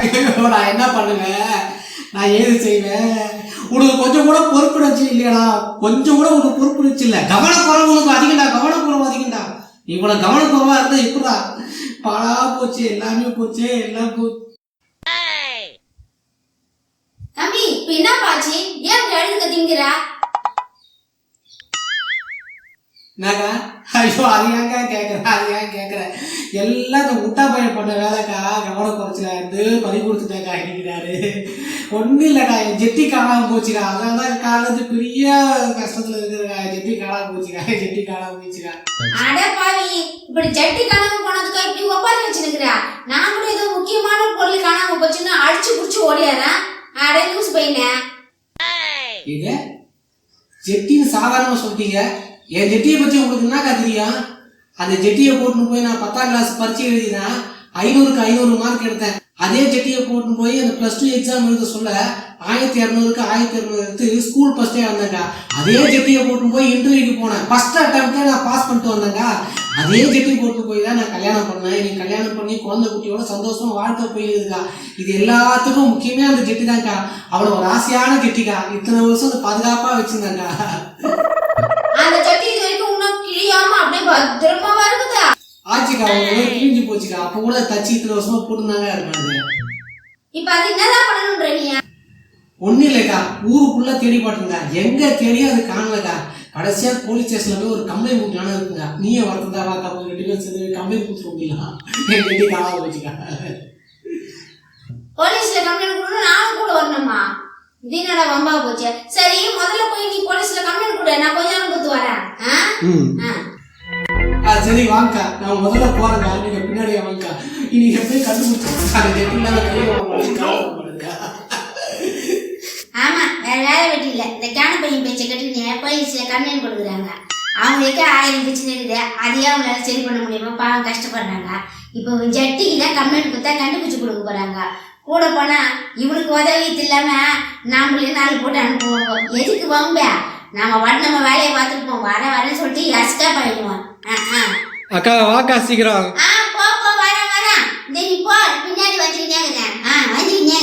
ஐயோ நான் என்ன பண்ணுவேன் நான் ஏது செய்வேன்? உனக்கு கொஞ்சம் கூட பொறுப்புணர்ச்சி இல்லையாடா. கொஞ்சம் கூட உனக்கு பொறுப்புணர்ச்சி இல்லை. கவனக்குறவு உனக்கு அதிகம்டா. கவனக்குறவு அதிகம்டா. இவ்வளவு கவனக்குறவா இருந்தா இப்படா பாழா போச்சு. எல்லாமே போச்சு. எல்லாம் போச்சு தம்பி இப்ப என்ன பாச்சு ஏன் இப்படி அழுதுக திங்கிற? என்னக்கா? ஐயோ அது ஏங்க கேட்குறேன் அது ஏன் கேட்குறேன் எல்லாம் இந்த முட்டா பையன் பண்ண வேலைக்கா கவனம் குறைச்சல இருந்து பறி கொடுத்துட்டேக்கா இருக்கிறாரு ஒன்றும் இல்லைக்கா என் ஜெட்டி காணாம போச்சுக்கா. அதனால தான் காலேஜ் பெரிய கஷ்டத்தில் இருக்குதுக்கா என் ஜெட்டி காணாம போச்சுக்கா ஜெட்டி காணாம போச்சுக்கா. அட பாவி இப்படி ஜட்டி காணாம போனதுக்கு இப்படி ஒப்பாரி வச்சுனுக்குறா நான் கூட ஏதோ முக்கியமான பொருள் காணாம போச்சுன்னு அடிச்சு புடிச்சு ஓடியாரா அட லூஸ் பையன. இது ஜெட்டின்னு சாதாரணமாக சொல்லிட்டீங்க. என் ஜெட்டியை பற்றி உங்களுக்கு என்னக்கா தெரியும்? அந்த ஜெட்டியை போட்டுன்னு போய் நான் பத்தாம் கிளாஸ் பரீட்சை எழுதினேன் ஐநூறுக்கு ஐநூறு மார்க் எடுத்தேன். அதே ஜெட்டியை போட்டுன்னு போய் அந்த ப்ளஸ் டூ எக்ஸாம் எழுத சொல்ல ஆயிரத்தி இரநூறுக்கு ஆயிரத்தி இரநூறு எடுத்து ஸ்கூல் ஃபஸ்ட்டே வந்தேங்க அதே ஜெட்டியை போட்டுன்னு போய் இன்டர்வியூக்கு போனேன். ஃபஸ்ட் அட்டம்ப்டே நான் பாஸ் பண்ணிட்டு வந்தேங்க அதே ஜெட்டி போட்டு போய் தான் நான் கல்யாணம் பண்ணேன். நீ கல்யாணம் பண்ணி குழந்தை குட்டியோட சந்தோஷமா வாழ்க்கை போயிருக்கா இது எல்லாத்துக்கும் முக்கியமே அந்த ஜெட்டி தான்க்கா. அவ்வளோ ஒரு ஆசையான ஜெட்டிக்கா. இத்தனை வருஷம் அதை பாதுகாப்பாக வச்சிருந்தாங்க பத்திரமா வருகுதா ஆச்சுக்கா அவங்க கிழிஞ்சு போச்சுக்கா. அப்போ கூட தச்சு இத்தனை வருஷமா போட்டுருந்தாங்க இருக்காங்க. இப்ப அது என்னதான் பண்ணணும்ன்ற நீ? ஒன்றும் இல்லைக்கா. ஊருக்குள்ள தேடி பாட்டுங்க எங்க தேடியும் அது காணலக்கா. கடைசியா போலீஸ் ஸ்டேஷன்ல போய் ஒரு கம்ப்ளைண்ட் கொடுக்கலான்னு இருக்குங்க. நீயே வரதுதா வாக்கா போய் ரெண்டு பேரும் சேர்ந்து கம்ப்ளைண்ட் கொடுத்துருவோம் முடியலாம் என் கட்டி காணாம போச்சுக்கா. போலீஸ்ல கம்ப்ளைண்ட் கொடுக்கணும் நானும் கூட வரணுமா இது என்னடா வம்பா போச்சு? சரி முதல்ல போய் நீ போலீஸ்ல கம்ப்ளைண்ட் கொடு. நான் கொஞ்ச நேரம் கொடுத்து வரேன். ஆ? சரி வாங்கக்கா நான் முதல்ல போறேங்க நீங்க பின்னாடியே வாங்கக்கா இன்னைக்கு எப்படி கண்டுபிடிச்சிருக்கா ஆமா வேற வேலை வெட்டி இல்ல. இந்த கேன பையன் பேச்சை கேட்டு போய் போலீஸ்ல கம்ப்ளைண்ட் கொடுக்குறாங்க? அவங்களுக்கே ஆயிரம் பிரச்சனை இருக்குது. அதையே அவங்களால சரி பண்ண முடியுமா பாவம் கஷ்டப்படுறாங்க. இப்போ ஜட்டியில கம்ப்ளைண்ட் கொடுத்தா கண்டுபிடிச்சு கொடுக்க போறாங்க. கூட போனா இவனுக்கு உதவி இல்லாம நாமளே நாலு போட்டு அனுப்புவோம். எதுக்கு வம்ப? நாம நம்ம வேலையை பார்த்துருப்போம். வர குத்தி எஸ்கேப் ஆயிடுவான் அக்கா வாக்கா சீக்கிரம் ஆ போ போ வர வர நீ போ பின்னாடி வந்துக்கிட்டே இருக்கிறேன் ஆ வந்துக்கிட்டே